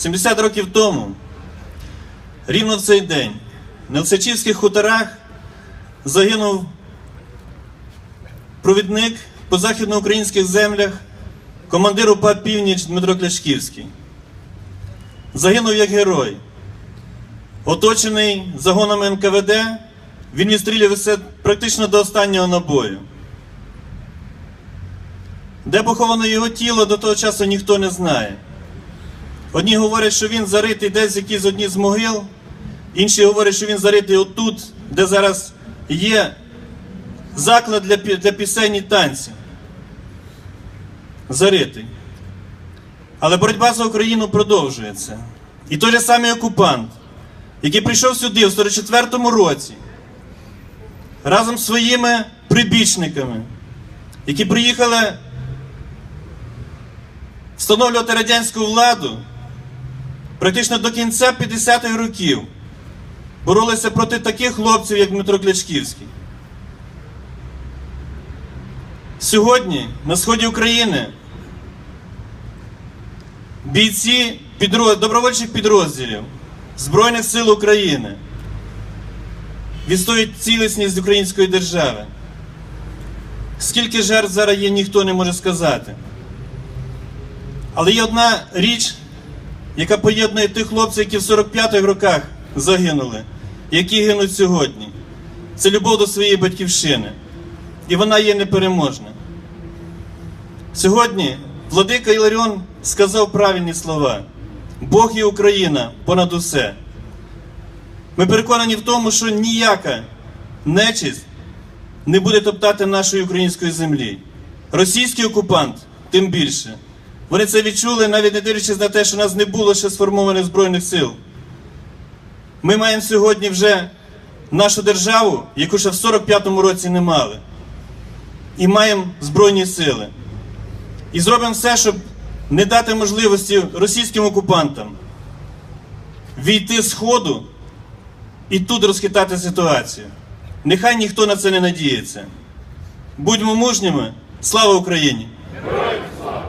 70 років тому, рівно в цей день, на Лисичівських хуторах загинув провідник по західноукраїнських землях, командир УПА Північ Дмитро Кляшківський. Загинув як герой. Оточений загонами НКВД, він відстрілювався практично до останнього набою. Де поховано його тіло, до того часу ніхто не знає. Одні говорять, що він заритий десь в якійсь одній з могил, інші говорять, що він заритий отут, де зараз є заклад для, для пісень і танців. Заритий. Але боротьба за Україну продовжується. І той же самий окупант, який прийшов сюди в 44-му році, разом з своїми прибічниками, які приїхали встановлювати радянську владу, практично до кінця 50-х років боролися проти таких хлопців, як Дмитро Клячківський. Сьогодні на сході України бійці підроз... добровольчих підрозділів Збройних сил України відстоюють цілісність української держави. Скільки жертв зараз є, ніхто не може сказати. Але є одна річ, яка поєднує тих хлопців, які в 45-х роках загинули, які гинуть сьогодні. Це любов до своєї батьківщини. І вона є непереможна. Сьогодні владика Іларіон сказав правильні слова: Бог і Україна понад усе. Ми переконані в тому, що ніяка нечисть не буде топтати нашої української землі. Російський окупант тим більше. Вони це відчули, навіть не дивлячись на те, що нас не було ще сформованих Збройних сил. Ми маємо сьогодні вже нашу державу, яку ще в 45-му році не мали. І маємо Збройні сили. І зробимо все, щоб не дати можливості російським окупантам війти з ходу і тут розхитати ситуацію. Нехай ніхто на це не надіється. Будьмо мужніми. Слава Україні!